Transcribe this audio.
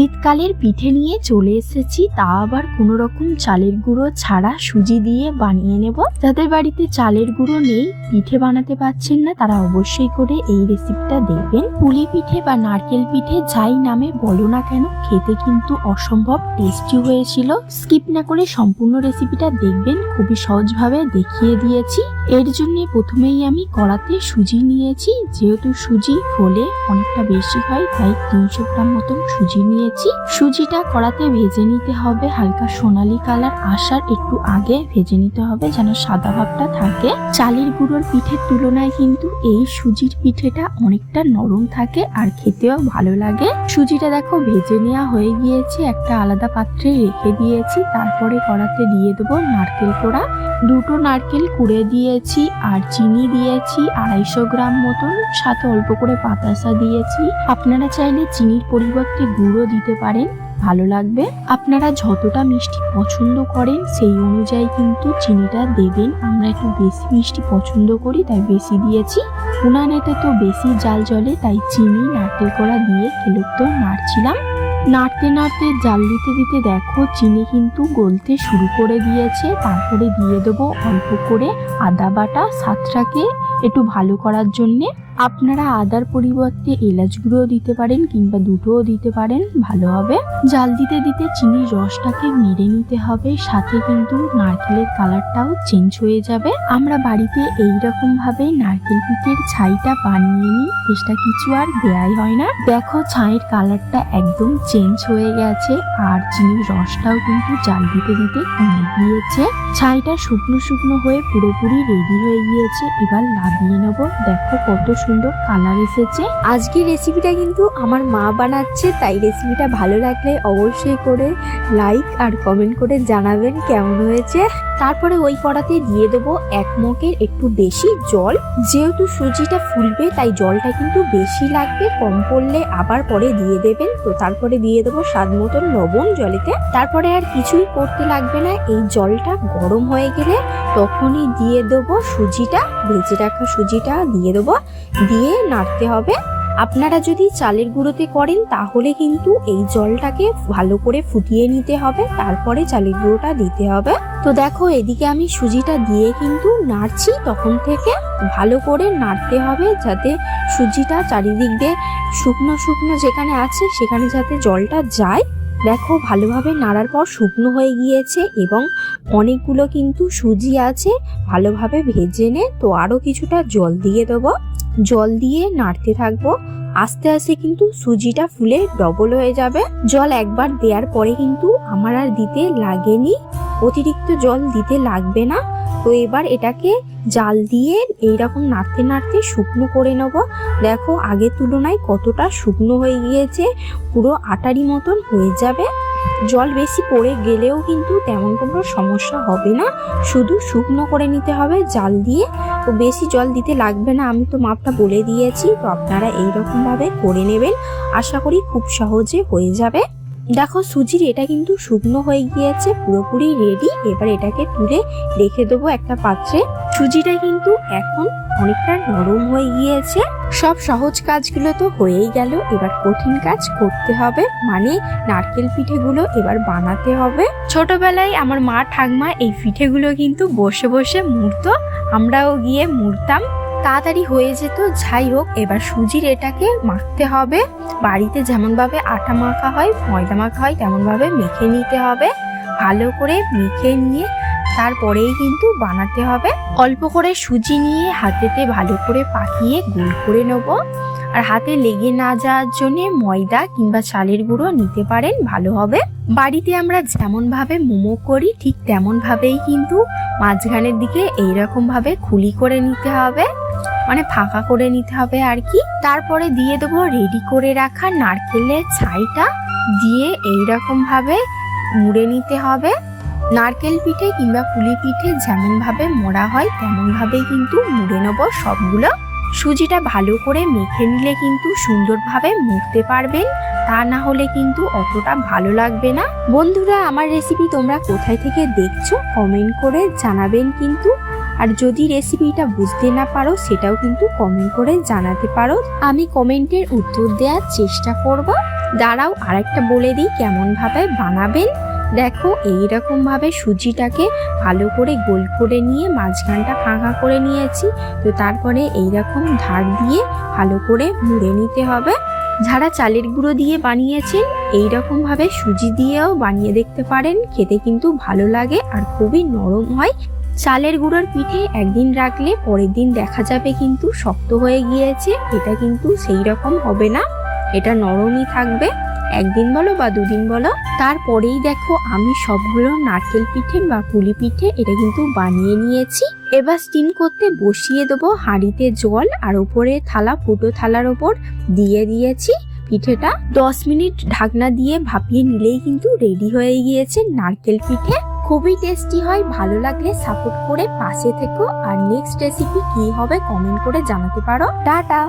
শীতকালের পিঠে নিয়ে চলে এসেছি, তা আবার কোনো রকম চালের গুঁড়ো ছাড়া সুজি দিয়ে বানিয়ে নেব। যাদের বাড়িতে চালের গুঁড়ো নেই, পিঠে বানাতে পারছেন না, তারা অবশ্যই করে এই রেসিপিটা দেখবেন। পুলি পিঠে বা নারকেল পিঠে যাই নামে বলো না কেন, খেতে কিন্তু অসম্ভব টেস্টি হয়েছিল। স্কিপ না করে সম্পূর্ণ রেসিপিটা দেখবেন, খুবই সহজভাবে দেখিয়ে দিয়েছি। এর জন্য প্রথমেই আমি কড়াতে সুজি নিয়েছি। যেহেতু সুজি ফোলে অনেকটা বেশি হয়, তাই তিনশো গ্রাম মতন সুজি নিয়েছি। সুজিটা কড়াতে ভেজে নিতে হবে, হালকা সোনালি কালার আসার একটু আগে ভেজে নিতে হবে যেন সাদা ভাবটা থাকে। চালের গুঁড়োর পিঠের তুলনায় কিন্তু এই সুজির পিঠেটা অনেকটা নরম থাকে আর খেতেও ভালো লাগে। সুজিটা দেখো ভেজে নেওয়া হয়ে গিয়েছে, একটা আলাদা পাত্রে রেখে দিয়েছি। তারপরে কড়াতে দিয়ে দেবো নারকেল কোড়া দুটো নারকেল কুড়ে দিয়েছি, আর চিনি দিয়েছি, আড়াইশো গ্রাম মতন। সাথে অল্প করে পাতাসা দিয়েছি। আপনারা চাইলে চিনির পরিবর্তে গুঁড়ো দিতে পারেন, ভালো লাগবে। আপনারা যতটা মিষ্টি পছন্দ করেন, সেই অনুযায়ী কিন্তু চিনিটা দেবেন। আমরা একটু বেশি মিষ্টি পছন্দ করি, তাই বেশি দিয়েছি। উনানেতে তো বেশি জাল জলে তাই চিনি, নারকেল কলা দিয়ে কেলুপ্ত নাড়ছিলাম নাড়তে নাড়তে জাল দিতে দিতে দেখো চিনি কিন্তু গলতে শুরু করে দিয়েছে। তারপরে দিয়ে দেবো অল্প করে আদা বাটা, সাতটাকে একটু ভালো করার জন্যে। আপনারা আদার পরিবর্তে এলাচ গুঁড়ো দিতে পারেন কিংবা দুটোও দিতে পারেন, ভালো হবে। জাল দিতে দিতে চিনির রসটাকে মেরে নিতে হবে, সাথে কিন্তু নারকেলের কালারটাও চেঞ্জ হয়ে যাবে। আমরা বাড়িতে এই ভাবে নারকেল পিঠের ছাইটা বানিয়ে নিই চেষ্টা কিছু আর দেয়াই হয় না। দেখো ছাইয়ের কালারটা একদম চেঞ্জ হয়ে গেছে, আর চিনির রসটাও কিন্তু জাল দিতে দিতে কমে গিয়েছে ছাইটা শুকনো শুকনো হয়ে পুরোপুরি রেডি হয়ে গিয়েছে, এবার লাভিয়ে নেব। দেখো কত সুন্দর কালার এসেছে। আজকের রেসিপিটা কিন্তু আমার মা বানাচ্ছে, তাই রেসিপিটা ভালো লাগলে অবশ্যই করে লাইক আর কমেন্ট করে জানাবেন কেমন হয়েছে। তারপরে ওই কড়াতে দিয়ে দেবো এক মগের একটু বেশি জল। যেহেতু সুজিটা ফুলবে, তাই জলটা কিন্তু বেশি লাগবে, কম পড়লে আবার পরে দিয়ে দেবেন। তো তারপরে দিয়ে দেবো স্বাদ মতন লবণ জলেতে। তারপরে আর কিছুই করতে লাগবে না, এই জলটা গরম হয়ে গেলে তখনই দিয়ে দেবো সুজিটা, ভেজে রাখা সুজিটা দিয়ে দেবো। দিয়ে নাড়তে হবে। আপনারা যদি চালের গুঁড়োতে করেন, তাহলে কিন্তু এই জলটাকে ভালো করে ফুটিয়ে নিতে হবে। তারপরে চালের গুঁড়োটা দিতে হবে। তো দেখো, এদিকে আমি সুজিটা দিয়ে কিন্তু নাড়ছি। তখন থেকে ভালো করে নাড়তে হবে যাতে সুজিটা চারিদিক দিয়ে শুকনো শুকনো যেখানে আছে, সেখানে যাতে জলটা যায়। দেখো, ভালোভাবে নাড়ার পর শুকনো হয়ে গিয়েছে এবং অনেকগুলো কিন্তু সুজি আছে। ভালোভাবে ভেজে নে, তো আরও কিছুটা জল দিয়ে দেবো। জল দিয়ে নাড়তে থাকব। আস্তে আস্তে কিন্তু সুজিটা ফুলে ডবল হয়ে যাবে। জল একবার দেওয়ার পরে কিন্তু আমার আর দিতে লাগেনি। অতিরিক্ত জল দিতে লাগবে না। তো এবার এটাকে জাল দিয়ে এইরকম নাড়তে নাড়তে শুকনো করে নেব। দেখো আগের তুলনায় কতটা শুকনো হয়ে গিয়েছে। পুরো আটারি মতন হয়ে যাবে। জল বেশি পড়ে গেলেও কিন্তু তেমন কোনো সমস্যা হবে না। শুধু শুকনো করে নিতে হবে জাল দিয়ে। তো বেশি জল দিতে লাগবে না, আমি তো মাপটা বলে দিয়েছি, তো আপনারা এইরকমভাবে করে নেবেন। আশা করি খুব সহজে হয়ে যাবে। দেখো সুজির এটা কিন্তু শুকনো হয়ে গিয়েছে, পুরোপুরি রেডি এবার এটাকে তুলে রেখে দেবো একটা পাত্রে। সুজিটা কিন্তু এখন অনেকটা নরম হয়ে গিয়েছে। সব সহজ কাজগুলো তো হয়েই গেল, এবার কঠিন কাজ করতে হবে। মানে নারকেল পিঠেগুলো এবার বানাতে হবে। ছোটবেলায় আমার মা ঠাকমা এই পিঠেগুলো কিন্তু বসে বসে মুড়তো। আমরাও গিয়ে মুড়তাম তাড়াতাড়ি হয়ে যেত, যাই হোক, এবার সুজির এটাকে মাখতে হবে। বাড়িতে যেমনভাবে আটা মাখা হয়, ময়দা মাখা হয়, তেমনভাবে মেখে নিতে হবে। ভালো করে মেখে নিয়ে তারপরেই কিন্তু বানাতে হবে। অল্প করে সুজি নিয়ে হাতেতে ভালো করে পাকিয়ে গোল করে নেব। আর হাতে লেগে না যাওয়ার জন্য ময়দা কিংবা চালের গুঁড়ো নিতে পারেন, ভালো হবে। বাড়িতে আমরা যেমনভাবে মোমো করি, ঠিক তেমনভাবেই কিন্তু মাঝখানের দিকে এইরকম ভাবে খুলি করে নিতে হবে মানে ফাঁকা করে নিতে হবে আর কি। তারপরে দিয়ে দেবো রেডি করে রাখা নারকেলের ছাইটা, দিয়ে এইরকম ভাবে মুড়ে নিতে হবে। নারকেল পিঠে কিংবা পুলি পিঠে যেমন ভাবে মোড়া হয় তেমন ভাবেই কিন্তু মুড়ে নেব সবগুলো। সুজিটা ভালো করে মেখে নিলে কিন্তু সুন্দরভাবে মুখতে পারবেন। তা না হলে কিন্তু অতটা ভালো লাগবে না। বন্ধুরা, আমার রেসিপি তোমরা কোথায় থেকে দেখছ? কমেন্ট করে জানাবেন কিন্তু। আর যদি রেসিপিটা বুঝতে না পারো, সেটাও কিন্তু কমেন্ট করে জানাতে পারো। আমি কমেন্টের উত্তর দেওয়ার চেষ্টা করব। দাঁড়াও, আরেকটা বলে দিই কেমন ভাবে বানাবেন। দেখো এইরকম ভাবে সুজিটাকে ভালো করে গোল করে নিয়ে মাঝখানটা ফাঁকা করে নিয়েছি। তো তারপরে এইরকম ধার দিয়ে ভালো করে মুড়ে নিতে হবে। যারা চালের গুঁড়ো দিয়ে বানিয়েছেন এইরকম ভাবে সুজি দিয়েও বানিয়ে দেখতে পারেন। খেতে কিন্তু ভালো লাগে আর খুবই নরম হয়। চালের গুঁড়োর পিঠে একদিন রাখলে পরের দিন দেখা যাবে কিন্তু শক্ত হয়ে গিয়েছে। এটা কিন্তু সেই রকম হবে না। এটা নরমই থাকবে। একদিন বলো বা দুদিন বলো, তারপরেই দেখো আমি সবগুলো নারকেল পিঠে বা পুলি পিঠে এটা কিন্তু বানিয়ে নিয়েছি। এবার স্টিম করতে বসিয়ে দেবো হাঁড়িতে জল আর ওপরে থালা, ফুটো থালার ওপর দিয়ে দিয়েছি পিঠেটা। দশ মিনিট ঢাকনা দিয়ে ভাপিয়ে নিলেই কিন্তু রেডি হয়ে গিয়েছে নারকেল পিঠে। খুবই টেস্টি হয়, ভালো লাগলে সাপোর্ট করে পাশে থেকো। আর নেক্সট রেসিপি কি হবে কমেন্ট করে জানাতে পারো। টাটা!